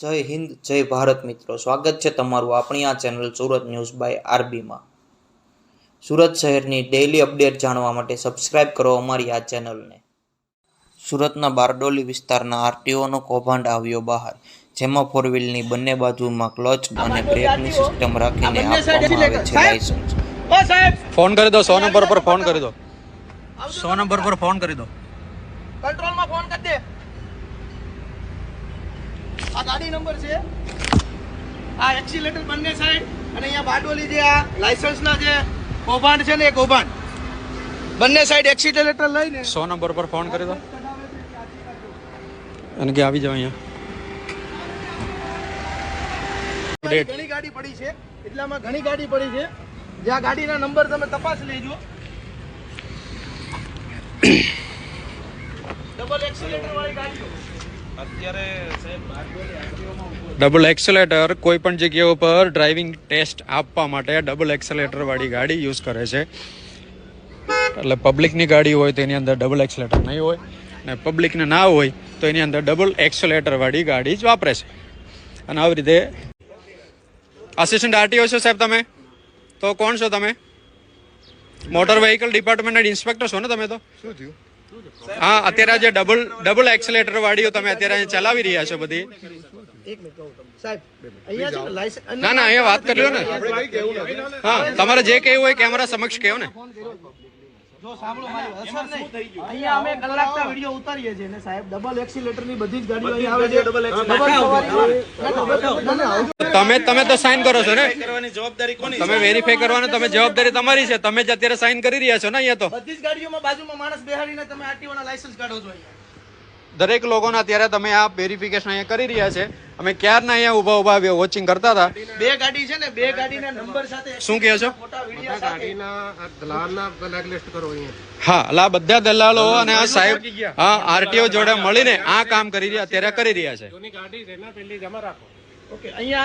જય હિન્દ જય ભારત મિત્રો. સ્વાગત છે તમારું આપણી આ ચેનલ સુરત ન્યૂઝ બાય આરબીમાં. સુરત શહેરની ડેઇલી અપડેટ જાણવા માટે સબસ્ક્રાઇબ કરો અમારી આ ચેનલને. સુરતના બારડોલી વિસ્તારના આરટીઓનો કૌભાંડ આવ્યો બહાર જેમાં ફોર વ્હીલની બંને બાજુમાં ક્લચ અને બ્રેકની સિસ્ટમ રાખીને આપવામાં આવે છે લાયસન્સ ફોન કરી દો સો નંબર પર ફોન કરી દો. સો નંબર પર ફોન કરી દો. કંટ્રોલમાં ફોન કરી દે. આ ગાડી નંબર છે. આ એક્સિલેટર બંને સાઈડ અને અહીંયા બારડોલી જે આ લાયસન્સના જે કૌભાંડ છે ને એ કૌભાંડ. બંને સાઈડ એક્સિલેટર લઈને સો નંબર પર ફોન કરી દો. અને કે આવી જાવ અહીંયા. ઘણી ગાડી પડી છે. એટલામાં ઘણી ગાડી પડી છે. જે આ ગાડીના નંબર તમે તપાસ લેજો ડબલ એક્સિલેટર વાળી ગાડીઓ ડબલ એક્સેલેટર કોઈ પણ જગ્યા ઉપર ડ્રાઇવિંગ ટેસ્ટ આપવા માટે ડબલ એક્સેલેટર વાળી ગાડી યુઝ કરે છે. એટલે પબ્લિકની ગાડી હોય તો એની અંદર ડબલ એક્સેલેટર નહીં હોય અને પબ્લિકને ના હોય તો એની અંદર ડબલ એક્સેલેટર વાળી ગાડી જ વાપરે છે. અને આવી રીતે આસિસ્ટન્ટ આરટીઓ છો સાહેબ તમે? તો કોણ છો તમે? મોટર વેહિકલ ડિપાર્ટમેન્ટના ઇન્સ્પેક્ટર છો ને તમે તો? હા અત્યારે જે ડબલ ડબલ એક્સેલેટર વાળીઓ તમે અત્યારે ચલાવી રહ્યા છો બધી. ના ના અહીંયા વાત કરી લો ને. હા તમારે જે કહેવું હોય કેમેરા સમક્ષ કહો ને. જો સાંભળો મારી અસર નહીં. અહીંયા અમે કલાકના વીડિયો ઉતારીએ છીએ ને સાહેબ. ડબલ એક્સિલેટરની બધી જ ગાડીઓ આવે છે. ડબલ એક્સિલેટર તમે તમે તો સાઇન કરો છો ને? તમે વેરીફાઈ કરવાનું તમે જવાબદારી તમારી છે. તમે જ અત્યારે સાઈન કરી રહ્યા છો ને અહીંયા તો? બધી જ ગાડીઓમાં બાજુમાં માણસ બેહાડીને તમે આરટીઓ ના લાયસન્સ કાઢો છો અહીંયા. દરેક લોકોના અત્યારે તમે આ વેરિફિકેશન અહીંયા કરી રહ્યા છે. અમે ક્યારના અહીંયા ઊભા ઊભા વોચિંગ કરતા હતા. બે ગાડી છે ને બે ગાડીના નંબર સાથે શું કહે છો? ફોટા વીડિયો સાથે. હા એટલે આ બધા દલાલો અને આ સાહેબ હા આરટીઓ જોડે મળીને આ કામ કરી રહ્યા અત્યારે કરી રહ્યા છે. ઓકે અહીંયા